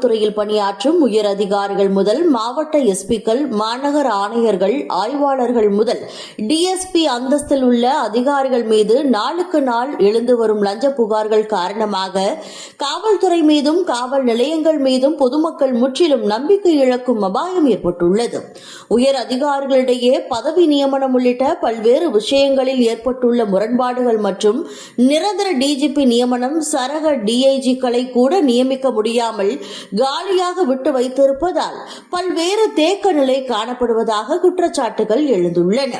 காவல்துறையில் பணியாற்றும் உயர் அதிகாரிகள் முதல் மாவட்ட எஸ்பிக்கள் மாநகர ஆணையர்கள் ஆய்வாளர்கள் முதல் டிஎஸ்பி அந்தஸ்தில் உள்ள அதிகாரிகள் மீது நாளுக்கு நாள் எழுந்து வரும் லஞ்ச புகார்கள் காரணமாக காவல்துறை மீதும் காவல் நிலையங்கள் மீதும் பொதுமக்கள் முற்றிலும் நம்பிக்கை இழக்கும் அபாயம் ஏற்பட்டுள்ளது. உயர் அதிகாரிகளிடையே பதவி நியமனம் உள்ளிட்ட பல்வேறு விஷயங்களில் ஏற்பட்டுள்ள முரண்பாடுகள் மற்றும் நிரந்தர டிஜிபி நியமனம் சரக டிஐஜிக்களை கூட நியமிக்க முடியாமல் காலியாக விட்டு வைத்திருப்பதால் பல்வேறு தேக்க நிலை காணப்படுவதாக குற்றச்சாட்டுகள் எழுந்துள்ளன.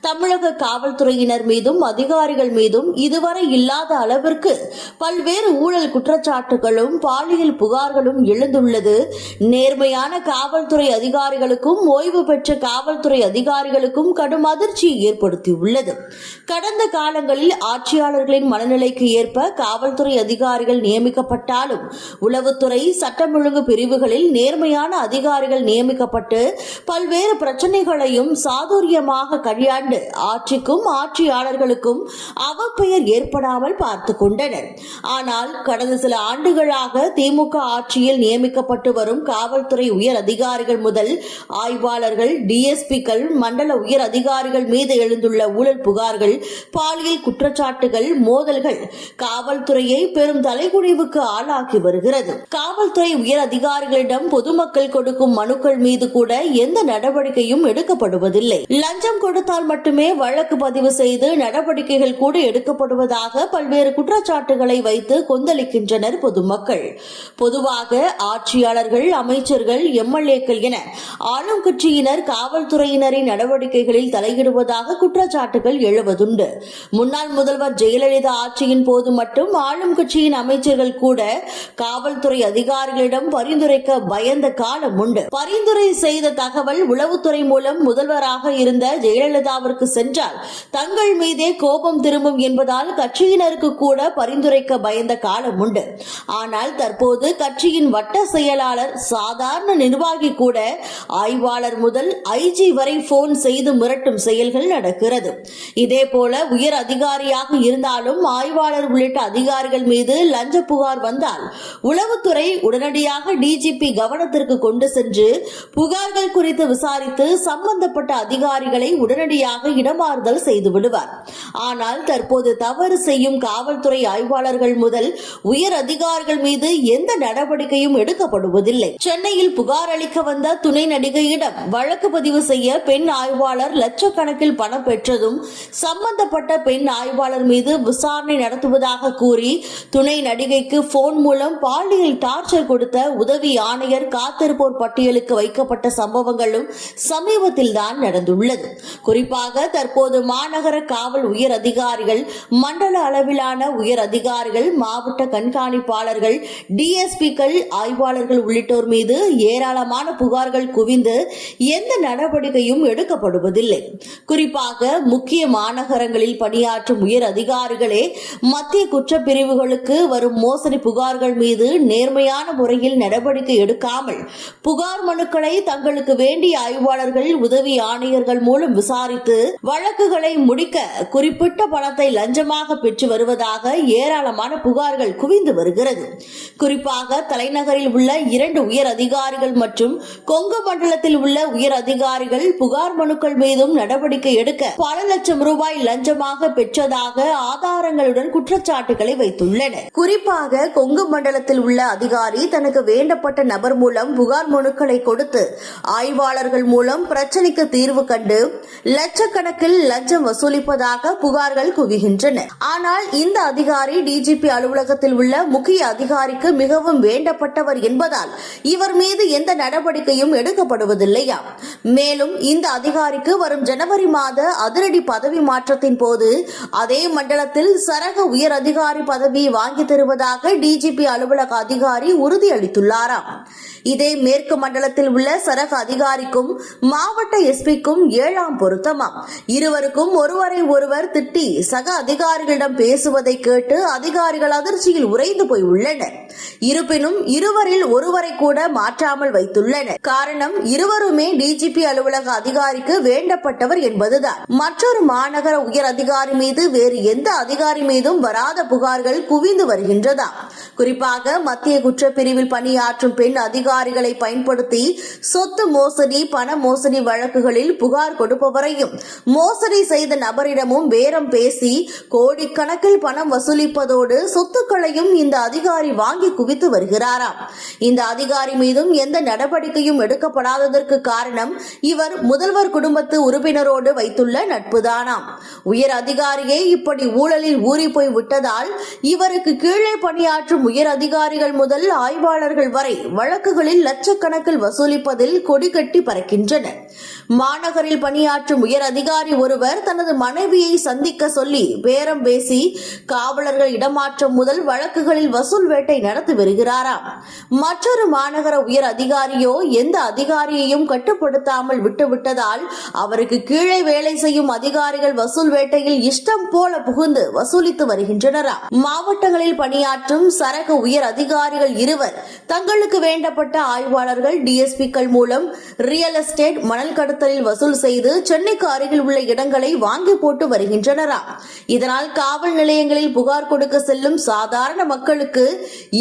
தமிழக காவல்துறையினர் மீதும் அதிகாரிகள் மீதும் இதுவரை இல்லாத அளவிற்கு பல்வேறு ஊழல் குற்றச்சாட்டுகளும் பாலியல் புகார்களும் எழுந்துள்ளது. நேர்மையான காவல்துறை அதிகாரிகளுக்கும் ஓய்வு பெற்ற காவல்துறை அதிகாரிகளுக்கும் கடும் அதிர்ச்சியை ஏற்படுத்தியுள்ளது. கடந்த காலங்களில் ஆட்சியாளர்களின் மனநிலைக்கு ஏற்ப காவல்துறை அதிகாரிகள் நியமிக்கப்பட்டாலும் உளவுத்துறை சட்டம் ஒழுங்கு பிரிவுகளில் நேர்மையான அதிகாரிகள் நியமிக்கப்பட்டு பல்வேறு பிரச்சனைகளையும் சாதுரியமாக கையாண்டு ஆட்சிக்கும் ஆட்சியாளர்களுக்கும் அவப்பெயர் ஏற்படாமல் பார்த்து கொண்டனர். ஆனால் கடந்த சில ஆண்டுகளாக திமுக ஆட்சியில் நியமிக்கப்பட்டு வரும் காவல்துறை உயர் அதிகாரிகள் முதல் ஆய்வாளர்கள் டிஎஸ்பிக்கள் மண்டல உயர் அதிகாரிகள் மீது எழுந்துள்ள ஊழல் புகார்கள் பாலியல் குற்றச்சாட்டுகள் மோதல்கள் காவல்துறையை பெரும் தலைகுனிவுக்கு ஆளாக்கி வருகிறது. காவல்துறை உயர் அதிகாரிகளிடம் பொதுமக்கள் கொடுக்கும் மனுக்கள் மீது கூட எந்த நடவடிக்கையும் எடுக்கப்படுவதில்லை. லஞ்சம் கொடுத்தால் மட்டுமே வழக்கு பதிவு செய்து நடவடிக்கைகள் கூட எடுக்கப்படுவதாக பல்வேறு குற்றச்சாட்டுகளை வைத்து கொந்தளிக்கின்றனர் பொதுமக்கள். பொதுவாக ஆட்சியாளர்கள் அமைச்சர்கள் எம்எல்ஏக்கள் என ஆளும் கட்சியினர் காவல்துறையினரின் நடவடிக்கைகளில் தலையிடுவதாக குற்றச்சாட்டுகள் எழுவதுண்டு. உண்டு. முன்னாள் முதல்வர் ஜெயலலிதா ஆட்சியின் போது மட்டும் ஆளும் கட்சியின் அமைச்சர்கள் கூட காவல்துறை அதிகாரிகளிடம் பரிந்துரைக்க பயந்த காலம் உண்டு. பரிந்துரை செய்த தகவல் உளவுத்துறை மூலம் முதல்வராக இருந்த ஜெயலலிதாவிற்கு சென்றால் தங்கள் மீதே கோபம் திரும்பும் என்பதால் கட்சியினருக்கு கூட பரிந்துரைக்க பயந்த காலம் உண்டு. ஆனால் தற்போது கட்சியின் வட்ட செயலாளர் சாதாரண நிர்வாகி கூட ஆய்வாளர் முதல் ஐஜி வரை போன் செய்து மிரட்டும் செயல்கள் நடக்கிறது. இதே போல உயர் அதிகாரியாக இருந்தாலும் ஆய்வாளர் உள்ளிட்ட அதிகாரிகள் மீது லஞ்ச புகார் வந்தால் உளவுத்துறை உடனடியாக டிஜிபி கவனத்திற்கு கொண்டு சென்று புகார்கள் குறித்து விசாரித்து சம்பந்தப்பட்ட அதிகாரிகளை உடனடியாக இடமாறுதல் செய்து விடுவார். ஆனால் தற்போது தவறு செய்யும் காவல்துறை ஆய்வாளர்கள் முதல் உயர் அதிகாரிகள் மீது எந்த நடவடிக்கையும் எடுக்கப்படுவதில்லை. சென்னையில் புகார் அளிக்க வந்த துணை நடிகையிடம் வழக்கு பதிவு செய்ய பெண் ஆய்வாளர் லட்சக்கணக்கில் பணம் பெற்றதும் சம சம்பந்தப்பட்ட பெண் ஆய்வாளர் மீது விசாரணை நடத்துவதாக கூறி துணை நடிகைக்கு போன் மூலம் பாலியல் டார்ச்சர் கொடுத்த உதவி ஆணையர் காத்திருப்போர் பட்டியலுக்கு வைக்கப்பட்ட சம்பவங்களும் சமீபத்தில் தான் நடந்துள்ளது. குறிப்பாக தற்போது மாநகர காவல் உயர் அதிகாரிகள் மண்டல அளவிலான உயர் அதிகாரிகள் மாவட்ட கண்காணிப்பாளர்கள் டிஎஸ்பிக்கள் ஆய்வாளர்கள் உள்ளிட்டோர் மீது ஏராளமான புகார்கள் குவிந்து எந்த நடவடிக்கையும் எடுக்கப்படுவதில்லை. குறிப்பாக முக்கிய மாநகர மாநகரங்களில் பணியாற்றும் உயர் அதிகாரிகளே மத்திய குற்றப்பிரிவுகளுக்கு வரும் மோசடி புகார்கள் மீது நேர்மையான முறையில் நடவடிக்கை எடுக்காமல் புகார் மனுக்களை தங்களுக்கு வேண்டிய ஆய்வாளர்கள் உதவி ஆணையர்கள் மூலம் விசாரித்து வழக்குகளை முடிக்க குறிப்பிட்ட பணத்தை லஞ்சமாக பெற்று வருவதாக ஏராளமான புகார்கள் குவிந்து வருகிறது. குறிப்பாக தலைநகரில் உள்ள இரண்டு உயர் அதிகாரிகள் மற்றும் கொங்கு மண்டலத்தில் உள்ள உயர் அதிகாரிகள் புகார் மனுக்கள் மீதும் நடவடிக்கை எடுக்க பல லட்சம் ரூபாய் லஞ்சமாக பெற்றதாக ஆதாரங்களுடன் குற்றச்சாட்டுகளை வைத்துள்ளனர். குறிப்பாக கொங்கு மண்டலத்தில் உள்ள அதிகாரி தனக்கு வேண்டப்பட்ட நபர் மூலம் புகார் மனுக்களை கொடுத்து ஆய்வாளர்கள் மூலம் பிரச்சனைக்கு தீர்வு கண்டு லட்சக்கணக்கில் லஞ்சம் வசூலிப்பதாக புகார்கள் குவிகின்றன. ஆனால் இந்த அதிகாரி டிஜிபி அலுவலகத்தில் உள்ள முக்கிய அதிகாரிக்கு மிகவும் வேண்டப்பட்டவர் என்பதால் இவர் மீது எந்த நடவடிக்கையும் எடுக்கப்படுவதில்லையா மேலும் இந்த அதிகாரிக்கு வரும் ஜனவரி மாத அதிரடி பதவி மாற்றம் மாற்றத்தின் போது அதே மண்டலத்தில் சரக உயர் அதிகாரி பதவி வாங்கி தருவதாக டிஜிபி அலுவலக அதிகாரி உறுதியளித்துள்ளாராம். இதே மேற்கு மண்டலத்தில் உள்ள சரக அதிகாரிக்கும் மாவட்ட எஸ்பிக்கும் ஏழாம் பொருத்தமாம். இருவருக்கும் ஒருவரை ஒருவர் திட்டி சக அதிகாரிகளிடம் பேசுவதை கேட்டு அதிகாரிகள் அதிர்ச்சியில் உறைந்து போய் உள்ளனர். இருப்பினும் இருவரில் ஒருவரை கூட மாற்றாமல் வைத்துள்ளனர். காரணம் இருவருமே டிஜிபி அலுவலக அதிகாரிக்கு வேண்டப்பட்டவர் என்பதுதான். மற்றொரு மாநகர உயர் அதிகாரி மீது வேறு எந்த அதிகாரி மீதும் வராத புகார்கள் குவிந்து வருகின்றதா? குறிப்பாக மத்திய குற்றப்பிரிவில் பணியாற்றும் பெண் அதிகாரிகளை பயன்படுத்தி சொத்து மோசடி பண மோசடி வழக்குகளில் புகார் கொடுப்பவரையும் மோசடி செய்த நபரிடமும் பேரம் பேசி கோடிக்கணக்கில் பணம் வசூலிப்பதோடு சொத்துக்களையும் இந்த அதிகாரி வாங்கி குவி குவித்து வருகிறாராம். இந்த அதிகாரி மீதும் எந்த நடவடிக்கையும் எடுக்கப்படாததற்கு காரணம் இவர் முதல்வர் குடும்பத்து உறுப்பினரோடு வைத்துள்ள நட்புதானாம். உயர் அதிகாரியே இப்படி ஊழலில் ஊறி போய் விட்டதால் இவருக்கு கீழே பணியாற்றும் உயர் அதிகாரிகள் முதல் ஆய்வாளர்கள் வரை வழக்குகளில் லட்சக்கணக்கில் வசூலிப்பதில் கொடிகட்டி பறக்கின்றனர். மாநகரில் பணியாற்றும் உயர் அதிகாரி ஒருவர் தனது மனைவியை சந்திக்க சொல்லி பேரம் பேசி காவலர்கள் இடமாற்றம் முதல் வழக்குகளில் வசூல் வேட்டை நடத்தி வருகிறாராம் மற்றொரு மாநகர உயர் அதிகாரியோ எந்த அதிகாரியையும் கட்டுப்படுத்தாமல் விட்டுவிட்டதால் அவருக்கு கீழே வேலை செய்யும் அதிகாரிகள் வசூல் வேட்டையில் இஷ்டம் போல புகுந்து வசூலித்து வருகின்றனராம் மாவட்டங்களில் பணியாற்றும் சரக உயர் அதிகாரிகள் இருவர் தங்களுக்கு வேண்டப்பட்ட ஆய்வாளர்கள் டிஎஸ்பிக்கள் மூலம் ரியல் எஸ்டேட் மணல் கடத்தலில் வசூல் செய்து சென்னைக்கு அருகில் உள்ள இடங்களை வாங்கி போட்டு வருகின்றனராம் இதனால் காவல் நிலையங்களில் புகார் கொடுக்க செல்லும் சாதாரண மக்களுக்கு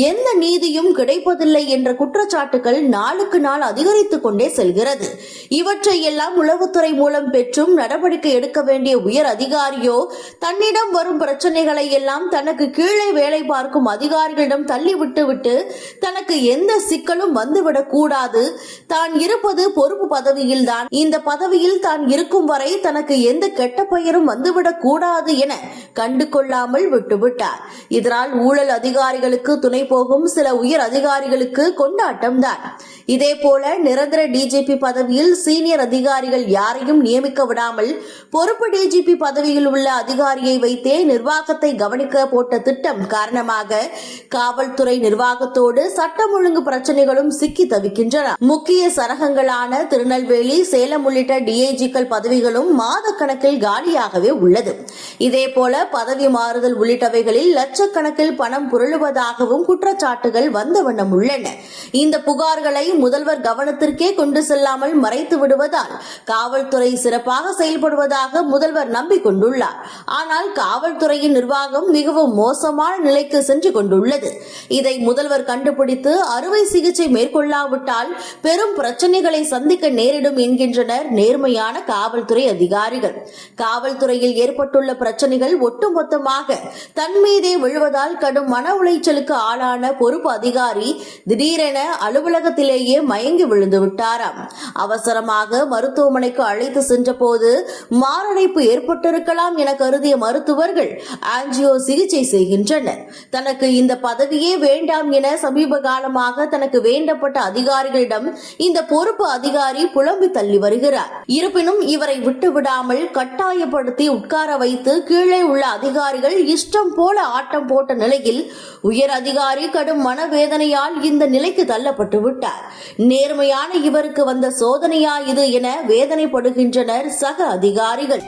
எந்த நீதியும் கிடைப்பதில்லை என்ற குற்றச்சாட்டுகள் நாளுக்கு நாள் அதிகரித்துக் கொண்டே செல்கிறது. இவற்றை எல்லாம் உளவுத்துறை மூலம் பெற்றும் நடவடிக்கை எடுக்க வேண்டிய உயர் அதிகாரியோ தன்னிடம் வரும் பிரச்சனைகளை எல்லாம் தனக்கு கீழே வேலை பார்க்கும் அதிகாரிகளிடம் தள்ளிவிட்டு விட்டு தனக்கு எந்த சிக்கலும் வந்துவிடக் கூடாது. தான் இருப்பது பொறுப்பு பதவியில்தான் இந்த பதவியில் தான் இருக்கும் வரை தனக்கு எந்த கெட்ட பெயரும் வந்துவிடக் கூடாது என கண்டு கொள்ளாமல் விட்டுவிட்டார். இதனால் ஊழல் அதிகாரிகளுக்கு துணை போகும் சில உயர் அதிகாரிகளுக்கு கொண்டாட்டம் தான். இதே போல நிரந்தர டிஜிபி பதவியில் சீனியர் அதிகாரிகள் யாரையும் நியமிக்க விடாமல் பொறுப்பு டிஜிபி பதவியில் உள்ள அதிகாரியை வைத்தே நிர்வாகத்தை கவனிக்க போட்ட திட்டம் காரணமாக காவல்துறை நிர்வாகத்தோடு சட்டம் ஒழுங்கு பிரச்சனைகளும் சிக்கி தவிக்கின்றன. முக்கிய சரகங்களான திருநெல்வேலி சேலம் உள்ளிட்ட டிஐஜிக்கள் பதவிகளும் மாத கணக்கில் காலியாகவே உள்ளது. இதே போல பதவி மாறுதல் உள்ளிட்டவைகளில் லட்சக்கணக்கில் பணம் புரளுவதாகவும் குற்றச்சாட்டுகள் வந்த வண்ணம் உள்ளன. இந்த புகார்களை முதல்வர் கவனத்திற்கே கொண்டு செல்லாமல் மறைத்து விடுவதால் காவல்துறை சிறப்பாக செயல்படுவதாக முதல்வர் நம்பிக்கொண்டுள்ளார். ஆனால் காவல்துறையின் நிர்வாகம் மிகவும் மோசமான நிலைக்கு சென்று கொண்டுள்ளது. இதை முதல்வர் கண்டுபிடித்து அறுவை சிகிச்சை மேற்கொள்ளாவிட்டால் பெரும் பிரச்சனைகளை சந்திக்க நேரிடும் என்கின்றனர் நேர்மையான காவல்துறை அதிகாரிகள். காவல்துறையில் ஏற்பட்டுள்ள பிரச்சனைகள் ஒட்டுமொத்தமாக தன் மீதே விழுவதால் கடும் மன உளைச்சலுக்கு ஆளான பொறுப்பு அதிகாரி திடீரென அலுவலகத்திலேயே மயங்கி விழுந்து விட்டாராம். அவசரமாக மருத்துவமனைக்கு அழைத்து சென்றபோது மாரடைப்பு ஏற்பட்டிருக்கலாம் என கருதிய மருத்துவர்கள் ஆன்ஜியோ சிகிச்சை செய்கின்றனர். தனக்கு இந்த பதவியே வேண்டாம் என சமீப காலமாக தனக்கு வேண்டப்பட்ட அதிகாரிகளிடம் இந்த பொறுப்பு அதிகாரி புலம்பி தள்ளி வருகிறார். இருப்பினும் இவரை விட்டுவிடாமல் கட்டாயப்படுத்தி உட்கார வைத்து கீழே உள்ள அதிகாரிகள் இஷ்டம் போல ஆட்டம் போட்ட நிலையில் உயர் அதிகாரி கடும் மனவேதனையால் இந்த நிலைக்கு தள்ளப்பட்டு விட்டார். நேர்மையான இவருக்கு வந்த சோதனையா இது என வேதனைப்படுகின்றனர் சக அதிகாரிகள்.